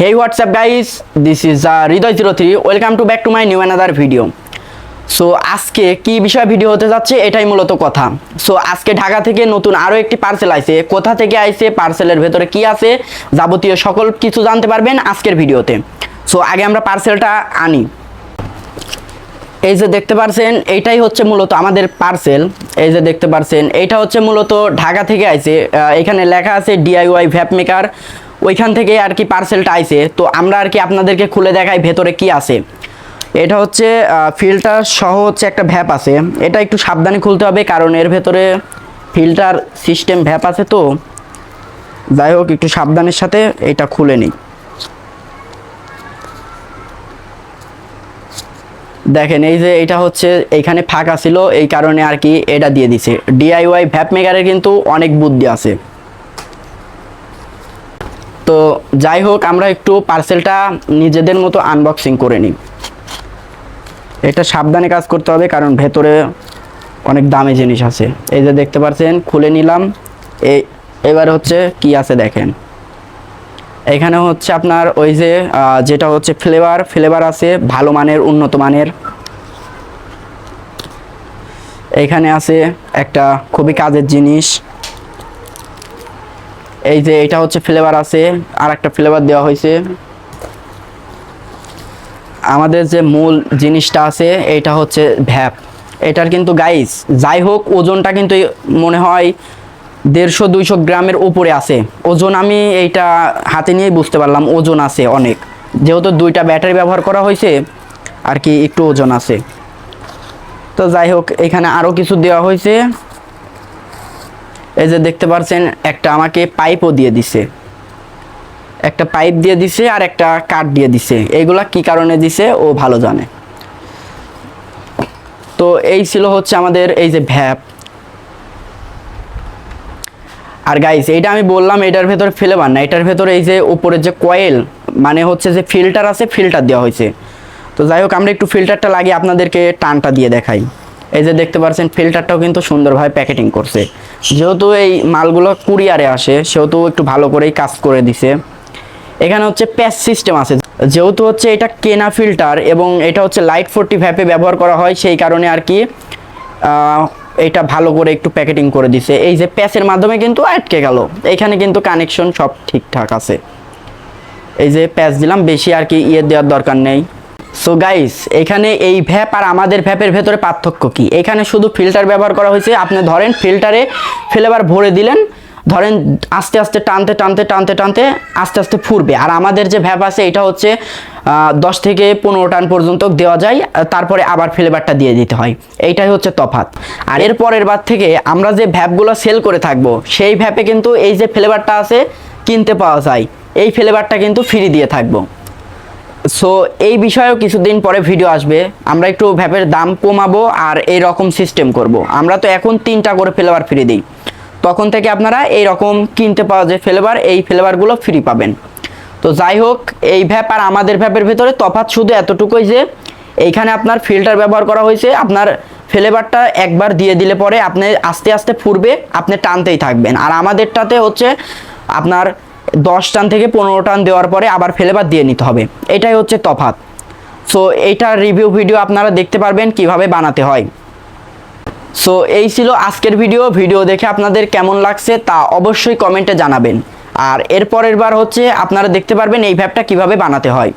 Up guys? This is uh, Hriday zero three welcome to back to my new another video so আজকে কি বিষয় video হতে যাচ্ছে? এটাই মূলত কথা। সো আজকে ঢাকা থেকে নতুন আরও একটি পার্সেল আইছে। কোথা থেকে আইছে? পার্সেলের ভেতরে কি আছে? যাবতীয় সকল কিছু জানতে পারবেন আজকের ভিডিওতে সো আগে আমরা পার্সেলটা আনি। এই যে দেখতে পারছেন এইটাই হচ্ছে মূলত আমাদের পার্সেল এই যে দেখতে পারছেন এইটা হচ্ছে মূলত ঢাকা থেকে আইছে। এখানে লেখা আছে ডিআইওয়াই ভ্যাপ মেকার ওইখান থেকে আর কি পার্সেলটা আইছে। তো আমরা আর কি আপনাদেরকে খুলে দেখাই ভেতরে কি আছে। এটা হচ্ছে ফিল্টার সহ হচ্ছে একটা ভ্যাপ আছে। এটা একটু সাবধানে খুলতে হবে কারণ এর ভেতরে ফিল্টার সিস্টেম ভ্যাপ আছে তো। যাই হোক, একটু সাবধানের সাথে এটা খুলে নিই। দেখেন, এই যে এটা হচ্ছে এইখানে ফাঁকা ছিল, এই কারণে আর কি এটা দিয়ে দিছে। ডিআইওয়াই ভ্যাপ মেকারের কিন্তু অনেক বুদ্ধি আছে। তো যাই হোক, আমরা একটু পার্সেলটা নিজেদের মতো আনবক্সিং করে নিই। এটা সাবধানে কাজ করতে হবে, কারণ ভেতরে অনেক দামি জিনিস আছে। এই যে দেখতে পাচ্ছেন, খুলে নিলাম। এই এবার হচ্ছে কি আছে দেখেন। এখানে হচ্ছে আপনার ওই যে যেটা হচ্ছে ফ্লেভার ফ্লেভার আছে, ভালো মানের, উন্নত মানের। এখানে আছে একটা খুবই কাজের জিনিস। এই যে এটা হচ্ছে ফ্লেভার আছে আর একটা ফ্লেভার দেওয়া হয়েছে। আমাদের যে মূল জিনিসটা আছে, এটা হচ্ছে ভ্যাপ। এটার কিন্তু গাইস যাই হোক, ওজনটা কিন্তু মনে হয় দেড়শো দুইশো গ্রামের উপরে আছে। ওজন আমি এইটা হাতে নিয়েই বুঝতে পারলাম, ওজন আছে অনেক। যেহেতু দুইটা ব্যাটারি ব্যবহার করা হয়েছে, আর কি একটু ওজন আছে। তো যাই হোক, এখানে আরও কিছু দেওয়া হয়েছে। এই যে দেখতে পাচ্ছেন একটা আমাকে পাইপও দিয়ে দিছে। একটা পাইপ দিয়ে দিছে আর একটা কাঠ দিয়ে দিছে। এইগুলা কি কারণে দিছে? ও ভালো জানে। তো এই ছিল হচ্ছে আমাদের এই যে ভ্যাপ। আর গাইস এইটা আমি বললাম, এটার ভেতরে ফ্লেভার না, এটার ভেতরে এই যে উপরের যে কয়েল মানে হচ্ছে যে ফিল্টার আছে, ফিল্টার দেওয়া হয়েছে। তো যাই হোক, আমরা একটু ফিল্টারটা লাগিয়ে আপনাদেরকে টানটা দিয়ে দেখাই। এই যে দেখতে পাচ্ছেন ফিল্টারটাও কিন্তু সুন্দরভাবে প্যাকেটিং করছে। যেহেতু এই মালগুলো কুরিয়ারে আসে, সেহেতু একটু ভালো করেই কাজ করে দিছে। এখানে হচ্ছে প্যাচ সিস্টেম আছে। যেহেতু হচ্ছে এটা কেনা ফিল্টার এবং এটা হচ্ছে লাইট ফোরটি ভ্যাপে ব্যবহার করা হয়, সেই কারণে আর কি এটা ভালো করে একটু প্যাকেটিং করে দিছে। এই যে প্যাচের মাধ্যমে কিন্তু আটকে গেল। এখানে কিন্তু কানেকশন সব ঠিকঠাক আছে। এই যে প্যাচ দিলাম, বেশি আর কি ইয়ে দেওয়ার দরকার নেই। সো গাইস এখানে এই ভ্যাপ আর আমাদের ভ্যাপের ভেতরে পার্থক্য কি? এখানে শুধু ফিল্টার ব্যবহার করা হয়েছে। আপনি ধরেন ফিল্টারে ফ্লেভার ভরে দিলেন, ধরেন আস্তে আস্তে টানতে টানতে টানতে টানতে আস্তে আস্তে ফুরবে। আর আমাদের যে ভ্যাপ আছে, এটা হচ্ছে দশ থেকে পনেরো টান পর্যন্ত দেওয়া যায় তারপরে আবার ফ্লেভারটা দিয়ে দিতে হয়। এইটাই হচ্ছে তফাৎ। আর এর পরের বার থেকে আমরা যে ভ্যাপগুলো সেল করে থাকব, সেই ভ্যাপে কিন্তু এই যে ফ্লেভারটা আছে, কিনতে পাওয়া যায়। এই ফ্লেভারটা কিন্তু ফ্রি দিয়ে থাকব। সো এই বিষয়েও কিছুদিন পরে ভিডিও আসবে। আমরা একটু ভ্যাপের দাম কমাবো আর এই রকম সিস্টেম করব। আমরা তো এখন তিনটা করে ফ্লেভার ফ্রি দিই। তখন থেকে আপনারা এই রকম কিনতে পাওয়া যে ফ্লেভার এই ফ্লেভারগুলো ফ্রি পাবেন। তো যাই হোক, এই ভ্যাপ আর আমাদের ভ্যাপের ভেতরে তফাৎ শুধু এতটুকুই যে, এইখানে আপনার ফিল্টার ব্যবহার করা হয়েছে। আপনার ফ্লেভারটা একবার দিয়ে দিলে পরে আপনি আস্তে আস্তে ফুরবে আপনি টানতেই থাকবেন। আর আমাদেরটাতে হচ্ছে আপনার দশ টান থেকে পনেরো টান দেওয়ার পরে আবার ফ্লেভার দিয়ে নিতে হবে। এটাই হচ্ছে তফাৎ। সো এইটার রিভিউ ভিডিও আপনারা দেখতে পারবেন কীভাবে বানাতে হয়। সো এই ছিল আজকের ভিডিও ভিডিও দেখে আপনাদের কেমন লাগছে তা অবশ্যই কমেন্টে জানাবেন। আর এরপরের বার হচ্ছে আপনারা দেখতে পারবেন এই ভ্যাপটা কীভাবে বানাতে হয়।